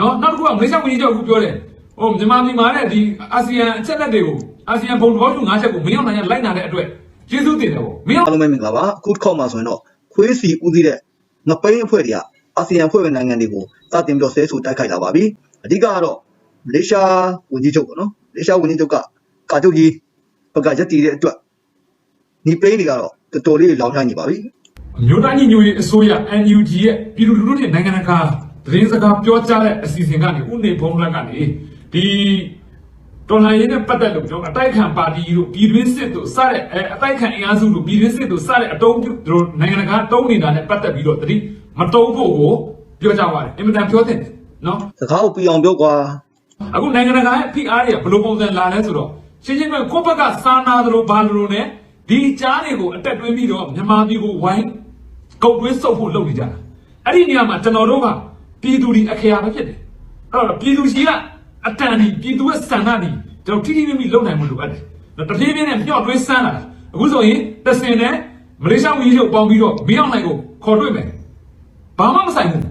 နော်နောက်တစ်ခုကမလေးရှားဝန်ကြီးချုပ်ကပြောတယ်ဟိုမြန်မာပြည်မှာတဲ့ဒီအာဆီယံအချက်လက်တွေကိုအာဆီယံဘုံသဘောတူ၅ချက်ကိုမင်းအောင်နိုင်ရလိုက်နာတဲ့အတွက်ကျေးဇူးတင်တယ်ပေါ့မင်းအောင်အားလုံးပဲမင်္ဂလာပါအခုတစ်ခေါက်မှာဆိုရင်တော့ခွေးစီဦးစီးတဲ့ငပိန်းအဖွဲ့တွေကအာဆီယံအဖွဲ့ဝင်နိုင်ငံတွေကိုစတင်ပြီးတော့ဆဲဆူတိုက်ခိုက်လာပါပြီအဓိကကတော့မလေးရှားဝန်ကြီးချုပ်ပေါ့နော်မလေးရှားဝန်ကြီးချုပ်ကကာချုပ်ကြီးဘက်ကရက်တည်တဲ့အတွက်ဒီပိန်းတွေကတော့တော်တော်လေးလောင်ချနေပါပြီအမျိုးသားညီညွတ်ရေးအစိုးရ NUG ရဲ့ပြည်သူလူထုနဲ့နိုင်ငံတကာ သတင်းစကားပြောကြားတဲ့အစီအစဉ်ကနေဥနေဘုံလက်ကနေဒီတော်လှန်ရေးနဲ့ပတ်သက်လို့ကျွန်တော်အတိုက်ခံပါတီတို့ပြည်တွင်းစစ်တို့စတဲ့အဲအတိုက်ခံအင်အားစုတို့ပြည်တွင်းစစ်တို့စတဲ့အတုံးပြုသူတို့နိုင်ငံတကာတုံးနေတာနဲ့ပတ်သက်ပြီးတော့တတိမတုံးဖို့ကိုပြောကြပါတယ်အင်မတန်ပြောတဲ့နော်စကားကိုပြအောင်ပြောကွာအခုနိုင်ငံတကာရဲ့ PR တွေကဘယ်လိုပုံစံလာလဲဆိုတော့ရှင်းရှင်းပြောကိုယ့်ဘက်ကစာနာသလိုဘာလိုနဲ့ဒီကြားတွေကိုအတက်တွင်းပြီးတော့မြန်မာပြည်ကိုဝိုင်းကုတ်တွင်းစုပ်ဖို့လုပ်နေကြတာအဲ့ဒီနေရာမှာကျွန်တော်တို့က ပြည်သူတွေအခရာပဲဖြစ်တယ်အဲ့တော့ပြည်သူကြီးကအတန်ဒီပြည်သူရဲ့စံနာဒီကျွန်တော်ထိထိမိမိလုပ်နိုင်မှုလိုအပ်တယ်နော်တဖြည်းဖြည်းနဲ့မျှော့တွင်းဆန်းလာတာအခုဆိုရင်တဆင်နဲ့မလေးရှားဝန်ကြီးချုပ်ပေါင်းပြီးတော့မင်းအောင်နိုင်ကိုခေါ်တွေ့မယ်ဘာမှမဆိုင်ဘူး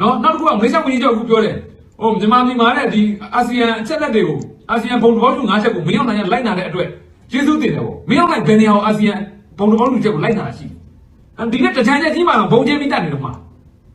နော်နောက်တစ်ခုကမလေးရှားဝန်ကြီးချုပ်ကပြောတယ်ဟိုမြန်မာပြည်မှာတဲ့ဒီအာဆီယံအချက်လက်တွေကိုအာဆီယံဘုံသဘောတူ၅ချက်ကိုမင်းအောင်နိုင်ရလိုက်နာတဲ့အတွက်ကျေးဇူးတင်တယ်ပေါ့မင်းအောင်နိုင်ဘယ်နေရာကိုအာဆီယံဘုံသဘောတူချက်ကိုလိုက်နာတာရှိတယ်ဒီနေ့တချမ်းချက်ကြီးမှတော့ဘုံချင်းမိတတ်နေတော့မှာ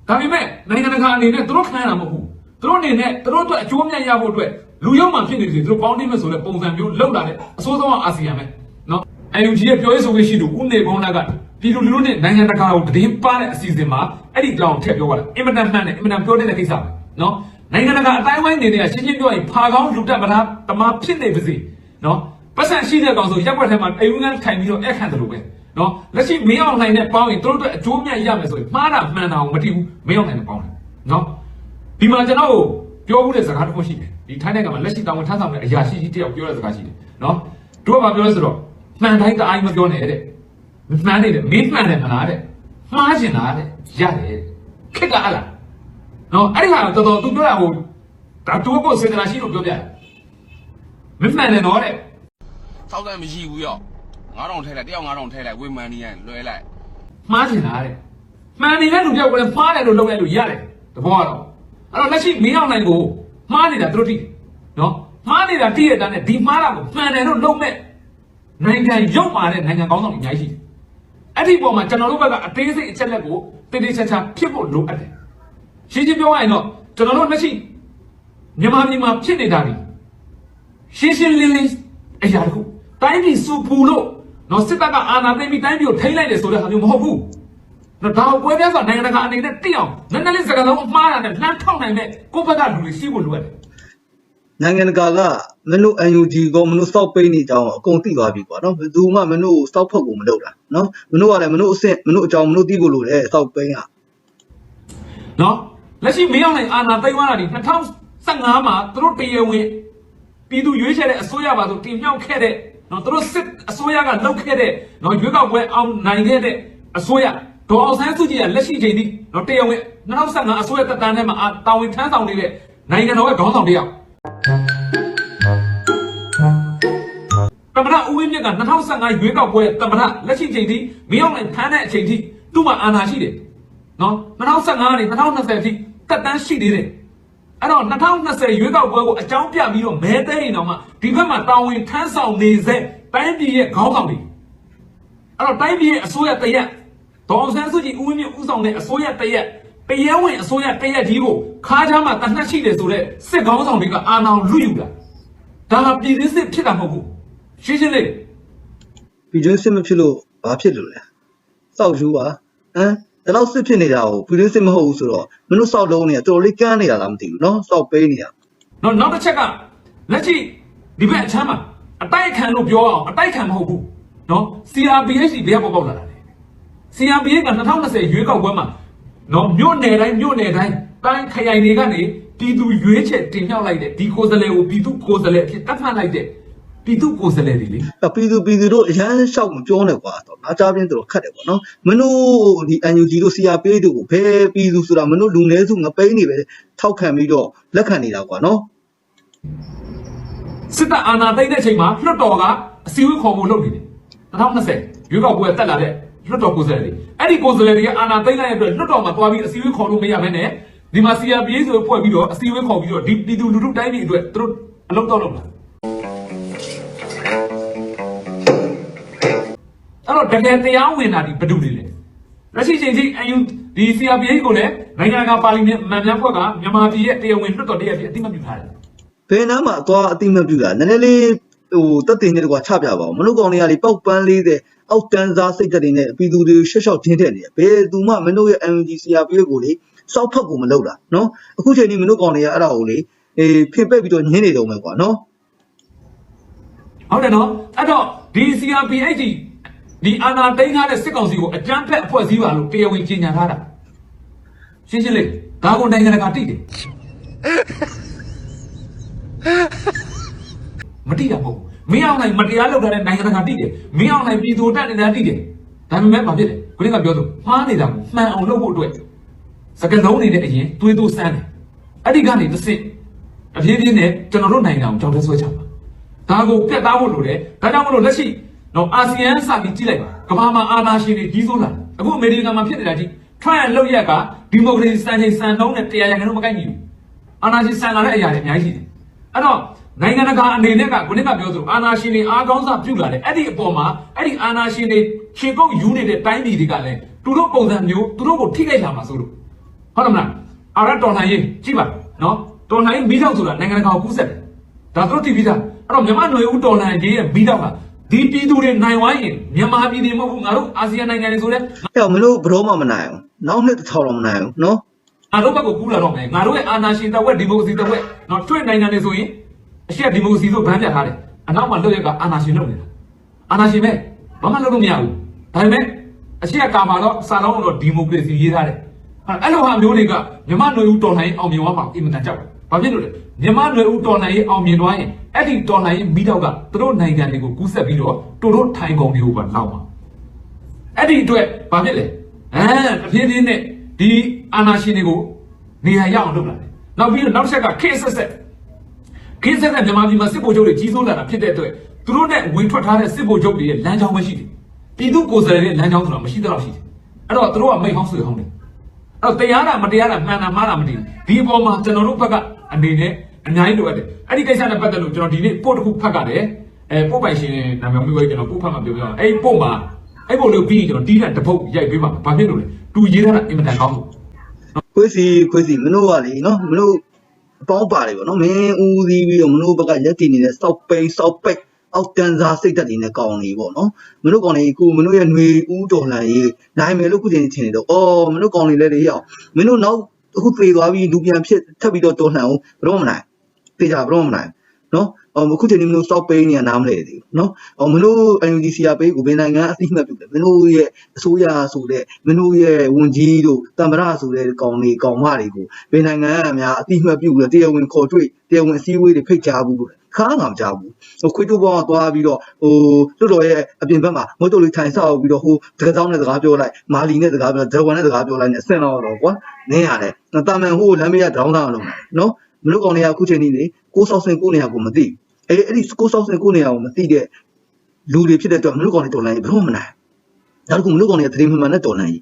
ဒါပေမဲ့နိုင်ငံတကာအနေနဲ့သူတို့ခံရတာမဟုတ်ဘူးသူတို့အနေနဲ့သူတို့အတွက်အကျိုးမြတ်ရဖို့အတွက်လူရုံမှဖြစ်နေတယ်သူတို့ပေါင်းတိမဲ့ဆိုတဲ့ပုံစံမျိုးလောက်လာတဲ့အစိုးဆုံးကအာဆီယံပဲနော် NUG ရဲ့ပြောရေးဆိုခွင့်ရှိသူဦးနေဘုံလာကပြည်သူလူထုနဲ့နိုင်ငံတကာကိုတည်င်းပါတဲ့အစီအစဉ်မှာအဲ့ဒီကြောင်ထည့်ပြောပါလားအင်မတန်မှန်တယ်အင်မတန်ပြောတဲ့ကိစ္စပဲနော်နိုင်ငံတကာအတိုင်းဝိုင်းနေနေကရှင်းရှင်းပြောရင်ဖာကောင်းလူတက်ပလားတမဖြစ်နေပါစေနော်ပတ်စံရှိတဲ့ကောင်ဆိုရက်ွက်ထဲမှာအိမ်ဝင်ကထိုင်ပြီးတော့အခန့်တယ်လို့ပဲ နော်လက်ရှိမင်းအောင်နိုင်နဲ့ပေါင်းရင်တို့တို့အကျိုးမြတ်ရမယ်ဆိုရင်မှားတာမှန်တာကိုမတည်ဘူးမင်းအောင်နိုင်နဲ့ပေါင်းတယ်နော်ဒီမှာကျွန်တော်ကိုပြောမှုတဲ့စကားတစ်ခုရှိတယ်ဒီထိုင်းနိုင်ငံမှာလက်ရှိတောင်ဝန်ထမ်းဆောင်တဲ့အရာရှိကြီးတယောက်ပြောတဲ့စကားရှိတယ်နော်တို့ကဘာပြောလဲဆိုတော့မှန်တိုင်းတအားမပြောနဲ့တဲ့မှန်နေတယ်မင်းမှန်တယ်မလားတဲ့မှားကျင်လားတဲ့ရတယ်ခက်ကအားလားနော်အဲ့ဒီဟာတော်တော်သူပြောတာဟိုဒါတူဖို့စေတနာရှိလို့ပြောပြတယ်မင်းမှန်တယ်နော်တဲ့စောက်တယ်မရှိဘူးရော 9000ထဲလိုက်တယောက်9000ထဲလိုက်ဝေမန်နီရန်လွှဲလိုက်မှားကျင်လားတဲ့မှန်နေတဲ့လူပြောက်ကလည်းမှားတယ်လို့လုပ်ရလို့ရတယ်တဘောကတော့အဲ့တော့လက်ရှိမင်းအောင်နိုင်ကိုမှားနေတာသူတို့တိတယ်နော်မှားနေတာတိရတဲ့နဲ့ဒီမှားတာကိုမှန်တယ်လို့လုပ်မဲ့နိုင်ငံရုပ်မာတဲ့နိုင်ငံကောင်းဆောင်တွေအများကြီးရှိတယ်အဲ့ဒီပုံမှာကျွန်တော်တို့ဘက်ကအသေးစိတ်အချက်လက်ကိုတည်တည်ချာချာဖြစ်ဖို့လိုအပ်တယ်ရှင်းရှင်းပြောရရင်တော့ကျွန်တော်တို့လက်ရှိမြန်မာပြည်မှာဖြစ်နေတာဒီရှင်းရှင်းလင်းလင်းအရာတခုတိုင်းပြည်စုပူလို့ နော်စစ်တပ်ကအာဏာသိမ်းပြီးတိုင်းပြည်ကိုထိန်းလိုက်တယ်ဆိုတဲ့ဟာမျိုးမဟုတ်ဘူးနော်ဒါကိုပွဲပြဆိုနိုင်ငံတကာအနေနဲ့တိအောင်နည်းနည်းလေးစကားလုံးအမှားရတယ်လှမ်းထောက်နိုင်တဲ့ကိုယ့်ဘက်ကလူတွေရှိဖို့လိုအပ်တယ်နိုင်ငံတကာကမင်းတို့ NUG ကိုမင်းတို့စောက်ပိန်းနေကြအောင်အကုန်သိသွားပြီကွာနော်ဘယ်သူမှမင်းတို့စောက်ဖုတ်ကိုမလုပ်တာနော်မင်းတို့ကလည်းမင်းတို့အစ်စ်မင်းတို့အကြောင်းမင်းတို့သိဖို့လိုတယ်စောက်ပိန်းอ่ะနော်လက်ရှိမင်းအောင်နိုင်အာဏာသိမ်းသွားတာဒီ2015မှာသူတို့တရားဝင်ပြည်သူရွေးချယ်တဲ့အစိုးရပါဆိုတင်မြှောက်ခဲ့တဲ့ နော်သူတို့စစ်အစိုးရကလုပ်ခဲ့တဲ့နော်ရွေးကောက်ပွဲအောင်နိုင်ခဲ့တဲ့အစိုးရဒေါ်အောင်ဆန်းစုကြည်ကလက်ရှိချိန်ထိနော်တရားဝင်2015အစိုးရတက်တန်းထဲမှာအာတာဝန်ထမ်းဆောင်နေတဲ့နိုင်ငံတော်ရဲ့ခေါင်းဆောင်တစ်ယောက်တမရဦးဝင်းမြင့်က2015ရွေးကောက်ပွဲတမရလက်ရှိချိန်ထိမင်းအောင်နိုင်ဖမ်းတဲ့အချိန်ထိသူ့မှာအာဏာရှိတယ်နော်2015ကနေ2020အထိတက်တန်းရှိသေးတယ် အဲ့တော့2020ရွေးကောက်ပွဲကိုအကြောင်းပြပြီးတော့မဲသိရင်တော့မှဒီဘက်မှာတာဝန်ထမ်းဆောင်နေစေတိုင်းပြည်ရဲ့ခေါင်းဆောင်တွေအဲ့တော့တိုင်းပြည်ရဲ့အစိုးရတရက်ဒေါအောင်ဆန်းစုကြည်ဦးဝင်းမြင့်ဦးဆောင်တဲ့အစိုးရတရက်တရားဝင်အစိုးရတရက်ကြီးကိုခါးချားမှာတနတ်ရှိတယ်ဆိုတော့စစ်ခေါင်းဆောင်တွေကအာဏာကိုလွတ်ယူတာဒါကပြည်တွင်းစစ်ဖြစ်တာမဟုတ်ဘူးရှင်းရှင်းလေးပြည်တွင်းစစ်မဖြစ်လို့ဘာဖြစ်လို့လဲစောက်ယူပါဟမ် ဒါတော့စစ်ဖြစ်နေတာကိုပြည်တွင်းစစ်မဟုတ်ဘူးဆိုတော့မင်းတို့စောက်လုံးနေတာတော်တော်လေးကန်းနေတာလားမသိဘူးနော်စောက်ပိန်းနေတာနော်နောက်တစ်ချက်ကလက်ရှိဒီဘက်အချမ်းမှာအတိုက်ခံလို့ပြောအောင်အတိုက်ခံမဟုတ်ဘူးနော် CRPH ဘယ်ကပေါက်ပေါက်လာတာလဲ CRPH က2020ရွေးကောက်ပွဲမှာနော်မြို့နယ်တိုင်းမြို့နယ်တိုင်းတိုင်းခရိုင်တွေကနေပြည်သူရွေးချယ်တင်မြှောက်လိုက်တဲ့ဒီကိုယ်စားလှယ်ကိုပြည်သူကိုယ်စားလှယ်အဖြစ်တတ်မှတ်လိုက်တဲ့ ပြည်သူကိုယ်စားလှယ်တွေလေအပြည်သူပြည်သူတို့အရန်လျှောက်မပြောနဲ့ကွာတော့ငါကြားပြင်းတို့ခတ်တယ်ပေါ့နော်မင်းတို့ဒီ NUG တို့ CRPH တို့ကိုဘယ်ပြည်သူဆိုတာမင်းတို့လူနည်းစုငပိန်းနေပဲထောက်ခံပြီးတော့လက်ခံနေတာကွာနော်စစ်တပ်အာဏာသိမ်းတဲ့အချိန်မှာလွှတ်တော်ကအစည်းအဝေးခေါ်ဖို့လုပ်နေတယ်2020ရွေးကောက်ပွဲတက်လာတဲ့လွှတ်တော်ကိုယ်စားလှယ်တွေအဲ့ဒီကိုယ်စားလှယ်တွေကအာဏာသိမ်းလိုက်တဲ့အတွက်လွှတ်တော်မှာတွားပြီးအစည်းအဝေးခေါ်လို့မရဘဲနဲ့ဒီမှာ CRPA ဆိုဖွဲ့ပြီးတော့အစည်းအဝေးခေါ်ပြီးတော့ဒီပြည်သူလူထုတိုင်းပြည်အတွက်သူတို့အလုပ်တော့လုပ်လာ တော့တကယ်တရားဝင်တာဒီဘယ်သူတွေလဲလက်ရှိချိန်ထိအယူဒီ CRPA ကိုလည်းနိုင်ငံတကာပါလီမန်မှန်များဖွဲ့ကမြန်မာပြည်ရဲ့တရားဝင်လွှတ်တော်တရားပြည်အတိမတ်ပြုထားတယ်ဘယ်နားမှာသွားအတိမတ်ပြူတာနည်းနည်းလေးဟိုတက်တင်နေတကွာချပြပါဦးမလို့ကောင်တွေကလေပောက်ပန်းလေးတဲ့အောက်တန်းစားစိတ်တက်တွေနဲ့ပြည်သူတွေရှက်ရှောက်တင်းတဲ့နေတယ်ဘယ်သူမှမင်းတို့ရဲ့ MG CRPA ကိုလေစောက်ဖက်ကိုမလုပ်တာနော်အခုချိန်ဒီမင်းတို့ကောင်တွေကအဲ့ဒါကိုလေအေးဖင်ပက်ပြီးတော့ညင်းနေတော့မယ်ကွာနော်ဟုတ်တယ်နော်အဲ့တော့ဒီ CRPH ဒီအာနာတိန်ထားတဲ့စစ်ကောင်စီကိုအကြမ်းဖက်အဖွဲ့အစည်းပါလို့တရားဝင်ကြေညာထားတာရှင်းရှင်းလေးဒါကိုနိုင်ငံတကာတိတယ်မတိတာမဟုတ်ဘူးမင်းအောင်နိုင်မတရားလုပ်ထားတဲ့နိုင်ငံတကာတိတယ်မင်းအောင်နိုင်ပြည်သူတက်နေတာတိတယ်ဒါပေမဲ့မဖြစ်တယ်ခရစ်ကပြောသူမှားနေတာကိုမှန်အောင်လုပ်ဖို့အတွက်စကလုံးနေတဲ့အရင်တွေးတိုးစမ်းတယ်အဲ့ဒီကနေတစ်စစ်အပြင်းပြင်းနဲ့ကျွန်တော်တို့နိုင်ငံကိုကြောက်တဲ့ဆွဲချပါဒါကိုပြတ်သားဖို့လိုတယ်ဒါကြောင့်မလို့လက်ရှိ တော့အာဆီယံစာပြီးကြည့်လိုက်ပါကမ္ဘာမှာအာဏာရှင်တွေကြီးစိုးလာတယ်အခုအမေရိကန်မှာဖြစ်နေတာကြီးထရန့်လောက်ရက်ကဒီမိုကရေစီစံချိန်စံနှုန်းနဲ့တရားရခိုင်နှုန်းမကိုက်ညီဘူးအာဏာရှင်စံလာတဲ့အရာတွေအများကြီးရှိတယ်အဲ့တော့နိုင်ငံတကာအနေနဲ့ကခုနကပြောသလိုအာဏာရှင်တွေအားကောင်းစားပြုလာတယ်အဲ့ဒီအပေါ်မှာအဲ့ဒီအာဏာရှင်တွေခြေကုပ်ယူနေတဲ့တိုင်းပြည်တွေကလည်းသူတို့ပုံစံမျိုးသူတို့ကိုထိခိုက်လာမှာဆိုလို့ဟုတ်တယ်မလားအာရတော်လှန်ရေးကြည့်ပါနော်တော်လှန်ရေးမိတော့ဆိုတာနိုင်ငံတကာကိုကူးဆက်တယ်ဒါတို့တည်ပြီးသားအဲ့တော့မြန်မာຫນွေဦးတော်လှန်ရေးရဲ့ပြီးတော့က ဒီပြည်သူတွေနိုင်ဝိုင်းရင်မြန်မာပြည်တွေမဟုတ်ဘူးငါတို့အာဆီယံနိုင်ငံတွေဆိုတဲ့အဲ့တော့မင်းတို့ဘရောမှမနိုင်အောင်နောက်နှစ်တစ်ထောင်တော့မနိုင်အောင်နော်ငါတို့ဘက်ကိုကူးလာတော့မယ်ငါတို့ရဲ့အာဏာရှင်တပ်ဝက်ဒီမိုကရေစီတပ်ဝက်နော်ကျွေးနိုင်ငံတွေဆိုရင်အရှက်ဒီမိုကရေစီဆိုဗန်းပြထားတယ်အနောက်မှာလွတ်ရကအာဏာရှင်လုပ်နေတာအာဏာရှင်ပဲဘာမှလုပ်လို့မရဘူးဒါပေမဲ့အရှက်ကာမှာတော့စာလုံးတော့ဒီမိုကရေစီရေးထားတယ်အဲ့လိုဟာမျိုးတွေကမြန်မာຫນွေဦးတော်လှန်ရေးအောင်မြင်သွားမှာအင်မတန်ကြောက်တယ် ဘာဖြစ်လို့လဲမြန်မာຫນွေဦးတော်လှန်ရေးအောင်မြင်သွားရင်အဲ့ဒီတော်လှန်ရေးမိတော့ကသူတို့နိုင်ငံတွေကိုကူးဆက်ပြီးတော့သူတို့ထိုင်ကုန်တွေကိုပါလောက်မှာအဲ့ဒီအတွက်ဘာဖြစ်လဲအဲအပြင်းပြင်းနဲ့ဒီအာနာရှင်တွေကိုနေရာရအောင်လုပ်လာတယ်နောက်ပြီးတော့နောက်တစ်ချက်ကခေတ်ဆက်ဆက်ခေတ်ဆက်ဆက်မြန်မာပြည်မှာစစ်ဗိုလ်ချုပ်တွေကြီးစိုးလာတာဖြစ်တဲ့အတွက်သူတို့နဲ့ဝင်ထွက်ထားတဲ့စစ်ဗိုလ်ချုပ်တွေရဲ့လမ်းကြောင်းပဲရှိတယ်ပြည်သူကိုယ်စားလှယ်ရဲ့လမ်းကြောင်းဆိုတာမရှိတော့ရှိတယ်အဲ့တော့သူတို့ကမိတ်ဟောင်းဆွေဟောင်းတယ်အဲ့တော့တရားတာမတရားတာမှန်တာမှားတာမတည်ဘူးဒီအပေါ်မှာကျွန်တော်တို့ဘက်က အနေနဲ့အများကြီးလိုအပ်တယ်အဲ့ဒီကိစ္စနဲ့ပတ်သက်လို့ကျွန်တော်ဒီနေ့ပို့တစ်ခုဖတ်ကြတယ်အဲပို့ပိုင်ရှင်နာမည်မျိုးပဲကျွန်တော်ပို့ဖတ်မှပြောပြအောင်အဲ့ဒီပို့မှာအဲ့ပုံလေးကိုပြီးရင်ကျွန်တော်တီးတဲ့တပုတ်ရိုက်ပေးပါဘာဖြစ်လို့လဲသူရေးထားတာအင်မတန်ကောင်းလို့ခွေးစီခွေးစီမင်းတို့ကလေနော်မင်းတို့အပေါင်းပါတယ်ဗောနော်မင်းဦးစီးပြီးတော့မင်းတို့ဘက်ကရက်တည်နေတဲ့စောက်ပိန်စောက်ပိတ်အောက်တန်းစားစိတ်တက်တွေနဲ့ကောင်းနေဗောနော်မင်းတို့ကောင်းနေကိုမင်းတို့ရဲ့ຫນွေဦးတော်လှန်ရေးနိုင်မယ်လို့ခုချိန်ထင်နေတော့အော်မင်းတို့ကောင်းနေလဲလေဟောမင်းတို့နောက် အခုသေသွားပြီးလူပြန်ဖြစ်ထပ်ပြီးတော့တော်လှန်အောင်ဘယ်တော့မှမနိုင်သေချာဘယ်တော့မှမနိုင်နော်အော်အခုချိန်นี้မင်းတို့စောက်ပိန်နေနားမလဲသေးဘူးနော်အော်မင်းတို့ NUG စီယာပိတ်ကိုဘယ်နိုင်ငံအသိမှတ်ပြုတယ်မင်းတို့ရဲ့အစိုးရဆိုတဲ့မင်းတို့ရဲ့ဝန်ကြီးတို့တမ္ပရဆိုတဲ့ကောင်တွေကောင်မတွေကိုဘယ်နိုင်ငံအများအတိအမှတ်ပြုပြီးတော့တရားဝင်ခေါ်တွေ့တရားဝင်အစည်းအဝေးတွေဖိတ်ကြားဘူးလို့ ခါငါမကြားဘူးဟိုခွေးတူဘောကသွားပြီးတော့ဟိုလွတ်တော်ရဲ့အပြင်ဘက်မှာမုတ်တုတ်လေးထိုင်ဆောက်ပြီးတော့ဟိုတကယ်ကောင်းတဲ့စကားပြောလိုက်မာလီနဲ့စကားပြောဒရဝန်နဲ့စကားပြောလိုက်နဲ့အဆင်တော့တော့ကွာနင်းရတယ်တာမန်ဟိုလမ်းမေးရဒေါင်းသားအောင်နော်မလို့ကောင်တွေကအခုချိန်นี้လေကိုဆောက်စင်ကိုနေရာကိုမသိအဲအဲ့ဒီကိုဆောက်စင်ကိုနေရာကိုမသိတဲ့လူတွေဖြစ်တဲ့အတွက်မလို့ကောင်တွေတော်လိုင်းဘယ်တော့မှမနိုင်နောက်တစ်ခုမလို့ကောင်တွေကတတိမမှန်နဲ့တော်လိုင်း